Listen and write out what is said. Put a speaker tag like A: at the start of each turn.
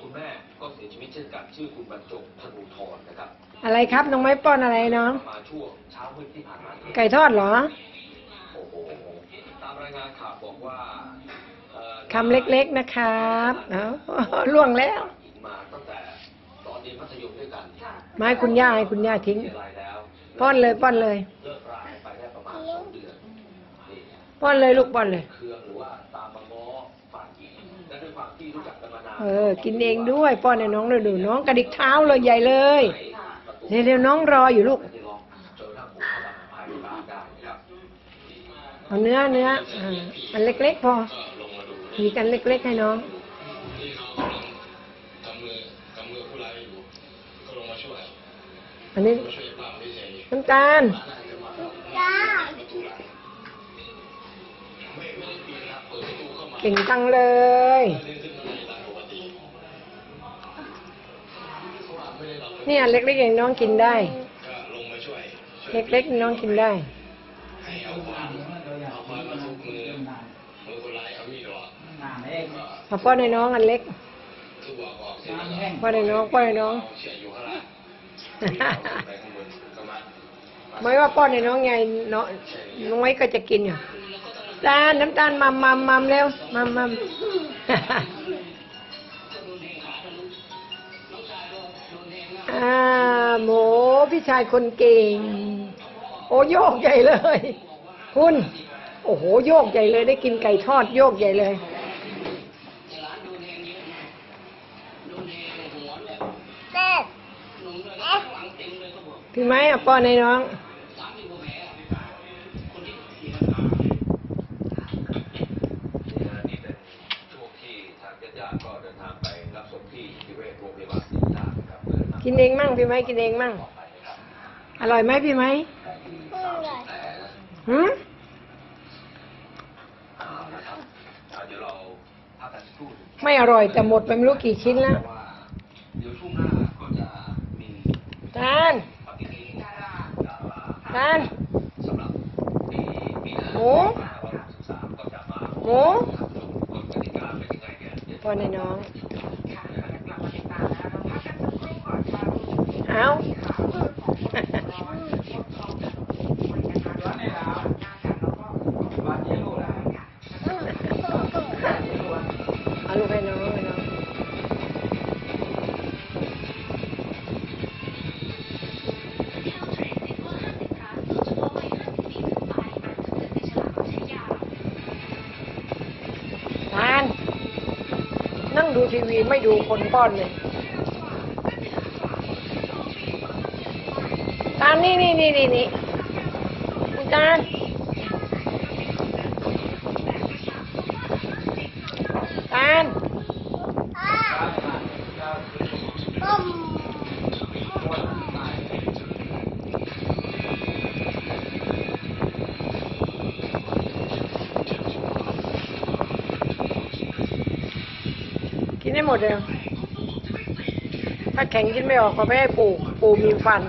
A: คุณแม่ก็เสียชีวิตเช่นกันชื่อคุณบรรจงธนูทรนะครับ
B: อะไรครับน้องไม้ป้อนอะไรน้อง
A: มาช่วงเช้ามืดที่ผ่านมา
B: ไก่ทอดเหรอ
A: โอ้โหตามรายงานข่าวบอกว่าอ่อ
B: คำเล็กๆนะครับเอาล่วงแล้ว
A: มาตั้งแต่ตอนเรียนมัธยมด้วยกัน
B: ไมาให้คุณย่าให้คุณย่าทิ้ง
A: เรียนอะไรแล้ว
B: ป้อนเลยป้อนเลย
A: เลิก ป้อน
B: เลยลูกป้อนเลย
A: เครื่องหรือว่าตามมาง้อฝ่ายหญิงและด้วยความที่รู้จักกันมานาน
B: เออ กินเองด้วย ป้อนให้น้องเลยดูน้องกระดิกเท้าเลยใหญ่เลยเร็วๆน้องรออยู่ลูก
A: ที่ลองเจอหน้าผมเข้ามาภายในบ้านได้นะครับ
B: เอาเนื้อเนื้ออ่าอันเล็ก ๆ พอหยีกันเล็ก ๆ ให้น้อง
C: ที่เขากำลังกำมือกำมือผู้ร้ายอยู่ก็ลงมาช่วย
B: อันนี้
C: มาช่วยป้าไม่ใช่
B: น้ำตาล ก่งจังเลย
C: เนี่ย
B: เล็กๆอย่างน้องกินได้ เล็กๆน้องกินได้
C: เอาควานน้อามีดออกก็
B: เอาป้อนให้น้องอันเล็ก
C: ทุบออกออกเสร็จแล้วก็
B: ป้อนให้น้องป้อนให้น้อง
C: ไมา
B: ไม่ว่าป้อนให้น้องไงน้องน้อยก็จะกินอยู่ ตาลน้ำตาลมัมมัมมัมเร็วมัมมัมอ่าโหมพี่ชายคนเก่ง โอ้โยกใหญ่เลย คุณ โอ้โหโยกใหญ่เลย ได้กินไก่ทอดโยกใหญ่เลยพี่ไม้อะป้อนให้น้อง
A: กินเอ
B: งมั่งพี่ไม้กินเองมั่ง
A: ต่อไปนะครับ
B: อร่อยไหมพี่ไม้
A: สามสิบแผลนะ
B: หืม
A: เอาละครับอ่าเดี๋ยวเราพักกันสักครู่หนึ่ง
B: ไม่อร่อยแต่หมดไปไม่รู้กี่ชิ้นแล้ว
A: เพราะว่าเดี๋ยวช่วงหน้าก็จะมี
B: ตาล
A: ปฏิทินดารา
B: ตาล
A: สำหรับปีปีหน้า
B: หมู
A: 2563ก็จะมา
B: หมู
A: กฎกติกาเป็นยังไงเนี่ยเดี๋ยว
B: ป้อนให้น้อง เอาเอาลูกให้ น้องให้น้องทาน นั่งดูทีวีไม่ดูคนป้อนเลยตานนี่นี่นี่นี่นี่คุณตาล ได้หมดเลย ถ้าแข็งกินไม่ออกก็ไม่ให้ปู่ ปู่มีฟัน